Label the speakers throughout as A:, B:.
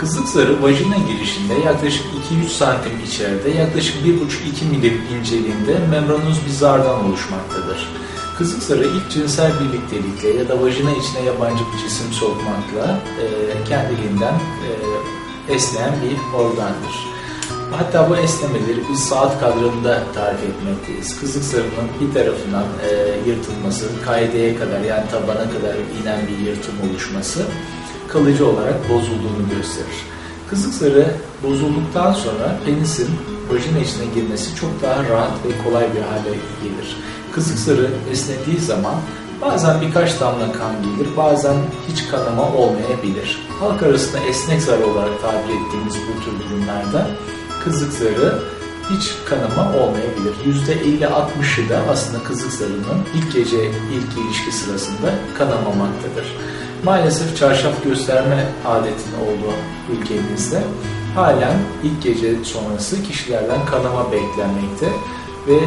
A: Kızık zarı vajina girişinde yaklaşık 2-3 santim içeride, yaklaşık 1,5-2 milim inceliğinde membranoz bir zardan oluşmaktadır. Kızık zarı ilk cinsel birliktelikle ya da vajina içine yabancı bir cisim sokmakla e, kendiliğinden e, esneyen bir organdır. Hatta bu esnemeleri biz saat kadranında tarif etmekteyiz. Kızık zarının bir tarafından e, yırtılması, kaideye kadar yani tabana kadar inen bir yırtım oluşması kalıcı olarak bozulduğunu gösterir. Kızık zarı bozulduktan sonra penisin vajina içine girmesi çok daha rahat ve kolay bir hale gelir. Kızık zarı esnediği zaman bazen birkaç damla kan gelir, bazen hiç kanama olmayabilir. Halk arasında esnek zar olarak tabir ettiğimiz bu tür durumlarda kızık zarı hiç kanama olmayabilir. %50-60'ı da aslında kızık zarının ilk gece, ilk ilişki sırasında kanamamaktadır. Maalesef çarşaf gösterme adetinin olduğu ülkemizde halen ilk gece sonrası kişilerden kanama beklenmekte ve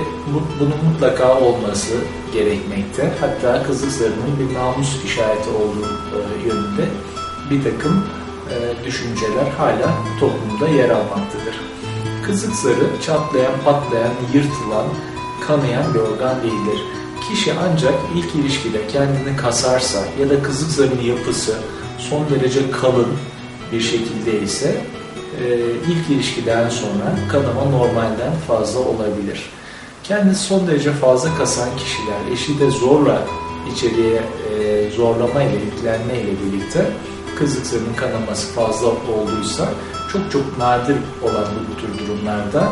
A: bunun mutlaka olması gerekmekte. Hatta kızık zarının bir namus işareti olduğu e, yönünde bir takım e, düşünceler hala toplumda yer almaktadır. Kızık zarı çatlayan, patlayan, yırtılan, kanayan bir organ değildir. Kişi ancak ilk ilişkide kendini kasarsa ya da kızık zarının yapısı son derece kalın bir şekilde ise e, ilk ilişkiden sonra kanama normalden fazla olabilir. Kendisi son derece fazla kasan kişiler eşi de zorla içeriye e, zorlama ile yüklenme ile birlikte kızık zarının kanaması fazla olduysa çok çok nadir olan bu tür durumlarda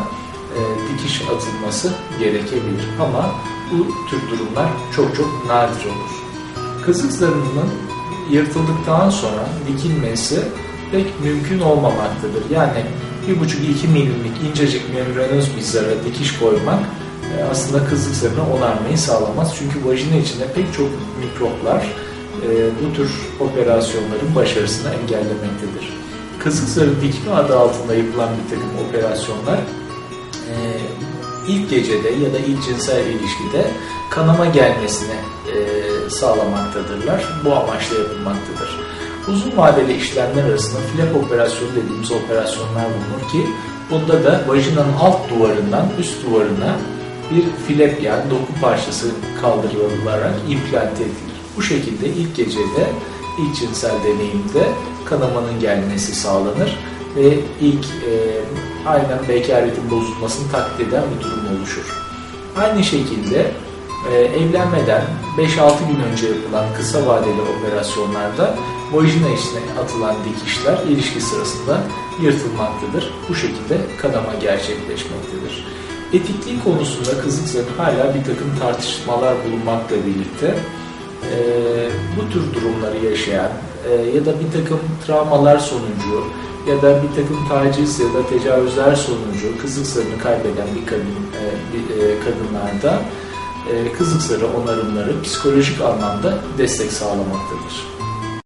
A: e, dikiş atılması gerekebilir. Ama bu tür durumlar çok çok nadir olur. Kızık zarının yırtıldıktan sonra dikilmesi pek mümkün olmamaktadır. Yani 1,5-2 milimlik incecik membranoz bir zara dikiş koymak e, aslında kızık zarını onarmayı sağlamaz. Çünkü vajina içinde pek çok mikroplar e, bu tür operasyonların başarısını engellemektedir. Kızık zarı dikme adı altında yapılan bir takım operasyonlar ilk gecede ya da ilk cinsel ilişkide kanama gelmesine sağlamaktadırlar. Bu amaçla yapılmaktadır. Uzun vadeli işlemler arasında flap operasyonu dediğimiz operasyonlar bulunur ki bunda da vajinanın alt duvarından üst duvarına bir flap yani doku parçası kaldırılarak implant edilir. Bu şekilde ilk gecede, ilk cinsel deneyimde kanamanın gelmesi sağlanır ve ilk e, aynen bekaretin bozulmasını taklit eden bir durum oluşur. Aynı şekilde e, evlenmeden 5-6 gün önce yapılan kısa vadeli operasyonlarda vajina içine atılan dikişler ilişki sırasında yırtılmaktadır. Bu şekilde kanama gerçekleşmektedir. Etikliği konusunda kızık hala bir takım tartışmalar bulunmakla birlikte e, bu tür durumları yaşayan ya da bir takım travmalar sonucu ya da bir takım taciz ya da tecavüzler sonucu kızık zarını kaybeden bir kadın e, bir, e, kadınlarda e, kızık zarı onarımları psikolojik anlamda destek sağlamaktadır.